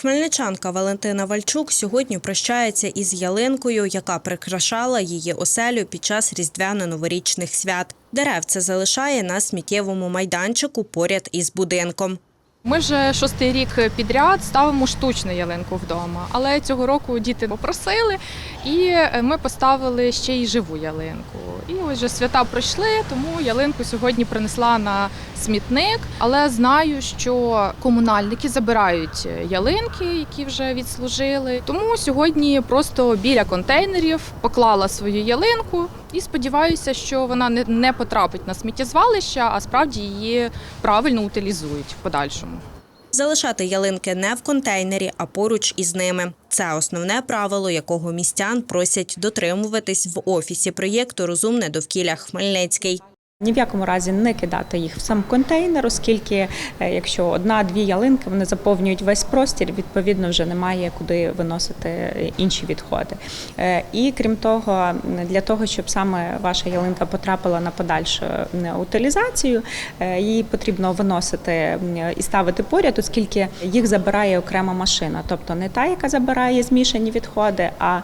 Хмельничанка Валентина Вальчук сьогодні прощається із ялинкою, яка прикрашала її оселю під час різдвяно-новорічних свят. Деревце залишає на сміттєвому майданчику поряд із будинком. Ми вже шостий рік підряд ставимо штучну ялинку вдома, але цього року діти попросили, і е, ми поставили ще й живу ялинку. І ось вже свята пройшли, тому ялинку сьогодні принесла на смітник. Але знаю, що комунальники забирають ялинки, які вже відслужили. Тому сьогодні просто біля контейнерів поклала свою ялинку і сподіваюся, що вона не- не потрапить на сміттєзвалище, а справді її правильно утилізують в подальшому. Залишати ялинки не в контейнері, а поруч із ними. Це основне правило, якого містян просять дотримуватись в офісі проєкту Розумне довкілля Хмельницький. Ні в якому разі не кидати їх в сам контейнер, оскільки е, якщо одна-дві ялинки вони заповнюють весь простір, відповідно вже немає куди виносити інші відходи. Е, І крім того, для того, щоб саме ваша ялинка потрапила на подальшу утилізацію, е, її потрібно виносити і ставити поряд, оскільки їх забирає окрема машина, тобто не та, яка забирає змішані відходи, а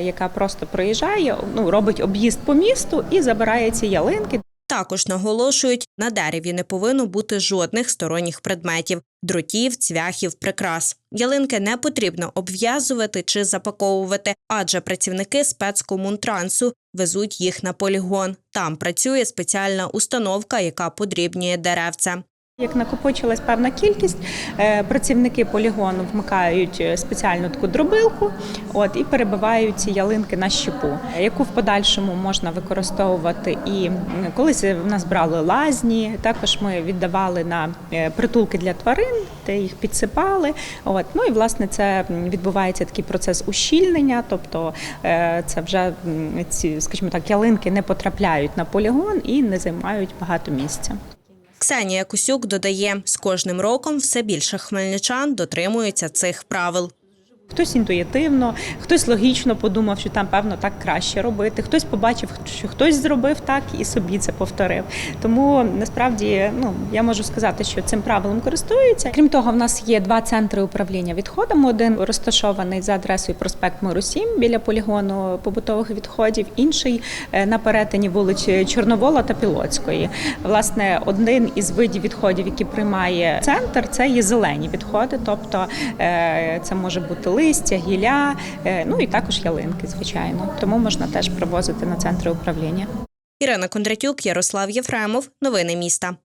яка просто проїжджає, ну робить об'їзд по місту і забирає ці ялинки. Також наголошують, на дереві не повинно бути жодних сторонніх предметів – дротів, цвяхів, прикрас. Ялинки не потрібно обв'язувати чи запаковувати, адже працівники спецкомунтрансу везуть їх на полігон. Там працює спеціальна установка, яка подрібнює деревце. Як накопичилась певна кількість, е, працівники полігону вмикають е, спеціальну таку дробилку, от і перебивають ці ялинки на щепу, яку в подальшому можна використовувати. І колись в нас брали лазні. Також ми віддавали на е, притулки для тварин, де їх підсипали. От ну і власне це відбувається такий процес ущільнення, тобто це вже ці, скажімо так, ялинки не потрапляють на полігон і не займають багато місця. Ксенія Кусюк додає, з кожним роком все більше хмельничан дотримуються цих правил. Хтось інтуїтивно, хтось логічно подумав, що там певно так краще робити. Хтось побачив, що хтось зробив так і собі це повторив. Тому насправді ну я можу сказати, що цим правилом користуються. Крім того, в нас є два центри управління відходами. Один розташований за адресою проспект Миру 7 біля полігону побутових відходів, інший е, на перетині вулиці Чорновола та Пілоцької. Власне, один із видів відходів, які приймає центр, це є зелені відходи, тобто е, це може бути листя, гілля, е, ну і також ялинки, звичайно. Тому можна теж привозити на центри управління. Ірина Кондратюк, Ярослав Єфремов. Новини міста.